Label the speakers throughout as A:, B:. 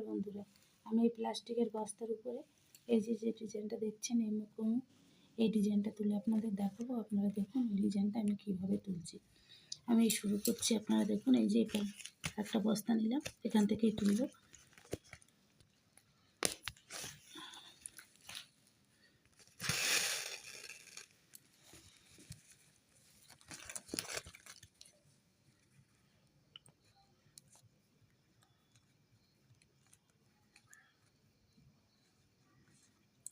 A: নমস্কার বন্ধুরা। আমি এই প্লাস্টিকের বস্তার উপরে এই যে যে ডিজাইনটা দেখছেন, এই মুখোমুখ এই ডিজাইনটা তুলে আপনাদের দেখাবো। আপনারা দেখুন এই ডিজাইনটা আমি কীভাবে তুলছি। আমি শুরু করছি। আপনারা দেখুন এই যে একটা বস্তা নিলাম। এখান থেকেই তুলব।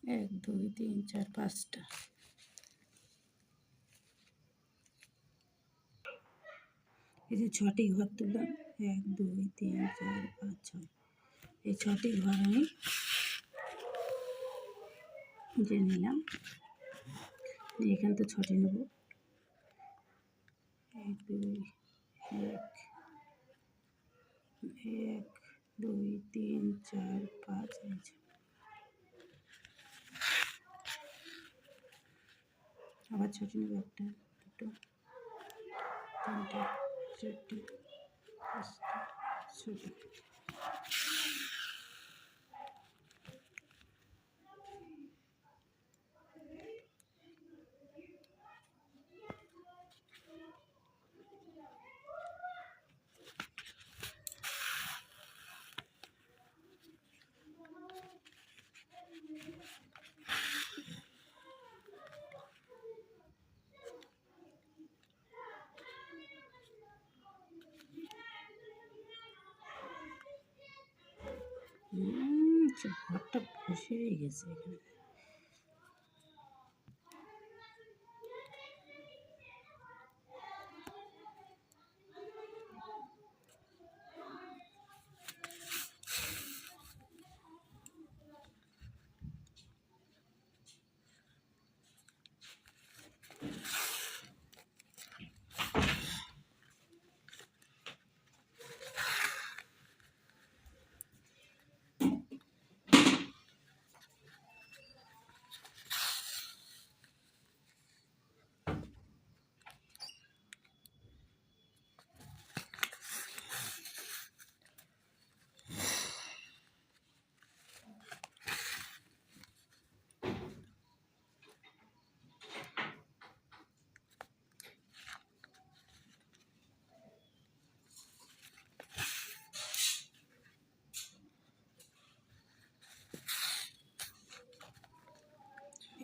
A: এক, দুই, তিন, চার, পাঁচটা। এই যে ছটি ঘর তুললাম, এক, দুই, তিন, চার, পাঁচ, ছয়। এই ছটি ঘর আমি যে নিলাম এখান তো ছটি নেব। এক, দুই, এক এক, দুই, তিন, চার, পাঁচ এই যে আবার ছোটো নেব একটা দুটো তিনটে চারটে পাঁচটা ছটা সে ঘরটা বসেই গেছে এখানে।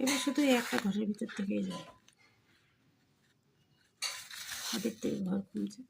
A: এবার শুধু একটা ঘরের ভিতর থেকেই যায়। হাতের থেকে ঘর কমছে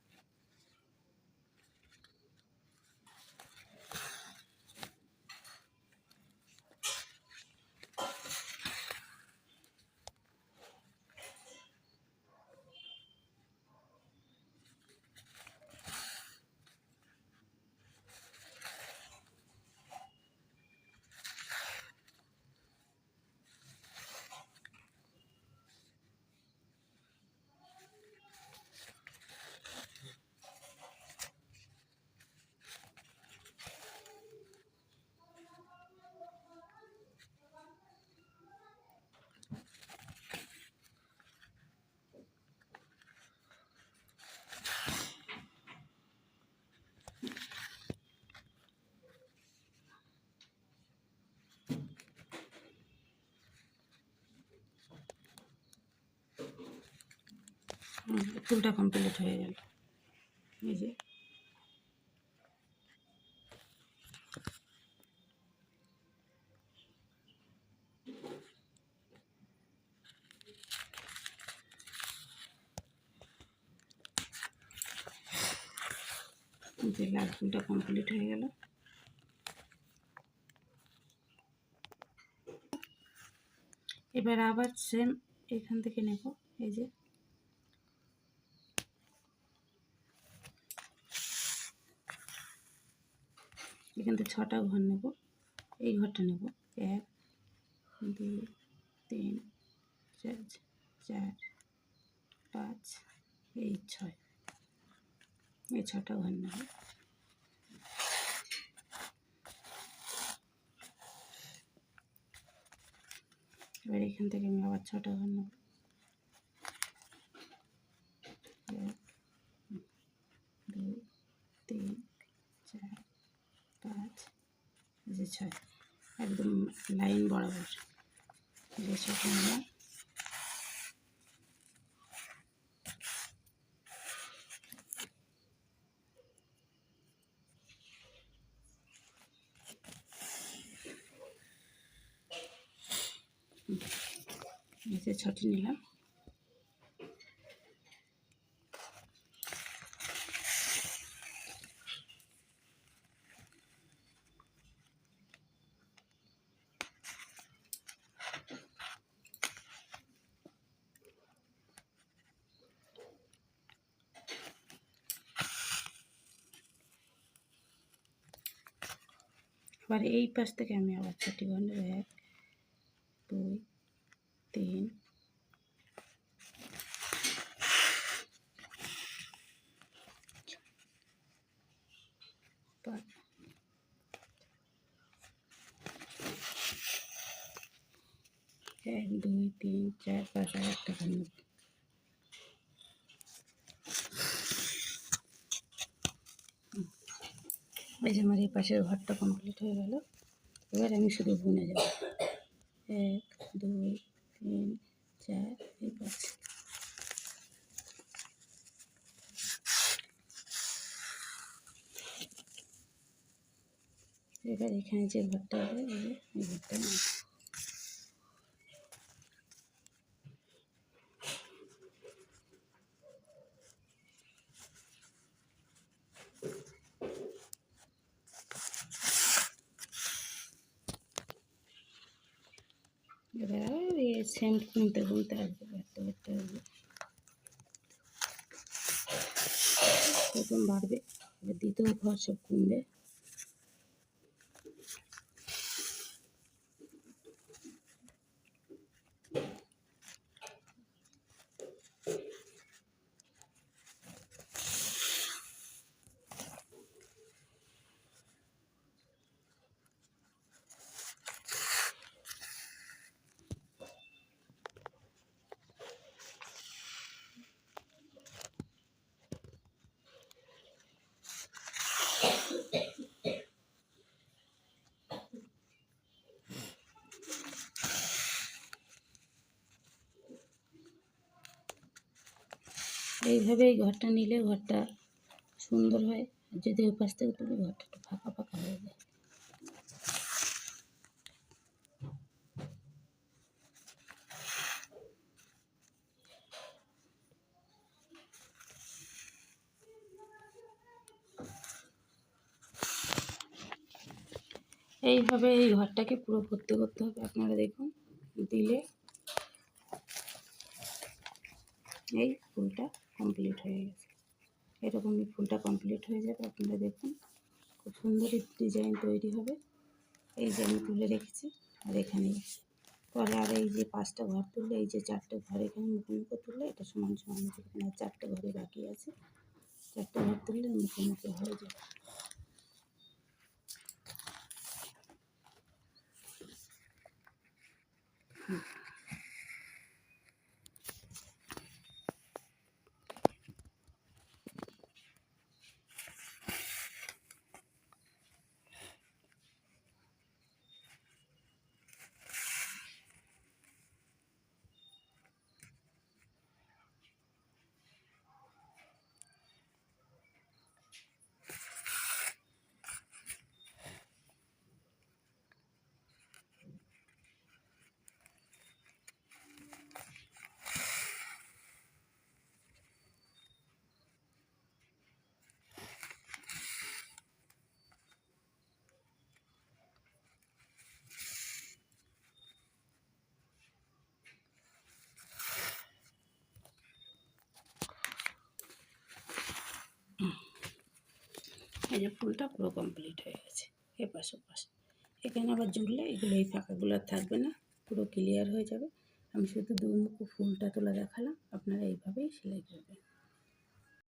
A: ফুলটা কমপ্লিট হয়ে গেল। এই যে। লাল ফুলটা কমপ্লিট হয়ে গেল। এবার আবার সেম এখান থেকে নেব। এই যে। এখান থেকে ছটা ঘর নেব। এই ঘরটা নেব। এক, দুই, তিন, চার চার, পাঁচ, এই ছয়। এই ছটা ঘর নেব। এবার এখান থেকে আমি আবার ছটা ঘর নেব। এক, দুই, তিন চার পাঁচ এই যে ছয় একদম লাইন বরাবর। নিলাম এই যে ছটি নিলাম। আবার এই পাশ থেকে আমি আবার ছটি ঘর এক, দুই, তিন এক, দুই, তিন, চার, পাঁচ একটা ঘর নেব এই যে আমার এই পাশের ঘরটা কমপ্লিট হয়ে গেল। এবার আমি শুধু বুনে যাব। এক, দুই, তিন, চার, এই পাঁচ। এবার এখানে যে ঘরটা হবে এই ঘরটা এবার এই সেন্ট কিনতে কিনতে আসবে বাড়তে আসবে প্রথম বাড়বে, এবার দ্বিতীয় ঘর সব কমবে এইভাবে এই ঘরটা নিলে ঘরটা সুন্দর হয়। আর যদি ওই পাশ থেকে তুলি, ঘরটা একটু ফাঁকা ফাঁকা হয়ে যায়। এইভাবে এই ঘরটাকে পুরো ভর্তি করতে হবে আপনারা দেখুন। দিলে এই ফুলটা কমপ্লিট হয়ে গেছে। এরকমই ফুলটা কমপ্লিট হয়ে যাবে, আপনারা দেখুন। খুব সুন্দরই ডিজাইন তৈরি হবে। এই যে আমি তুলে রেখেছি, আর এখানে পরে আর এই যে পাঁচটা ঘর তুললে, এই যে চারটে ঘর এখানে মুখোমুখি তুললে, এটা সমান সমান আর চারটে ঘরে বাকি আছে। চারটে ঘর তুললে মুখোমুখি হয়ে যাবে। এই যে ফুলটা পুরো কমপ্লিট হয়ে গেছে। এপাশ ওপাশ। এখানে আবার জুড়লে এগুলো এই ফাঁকাগুলো আর থাকবে না, পুরো ক্লিয়ার হয়ে যাবে। আমি শুধু দু ফুলটা তোলা দেখালাম, আপনারা এইভাবেই সেলাই করবেন।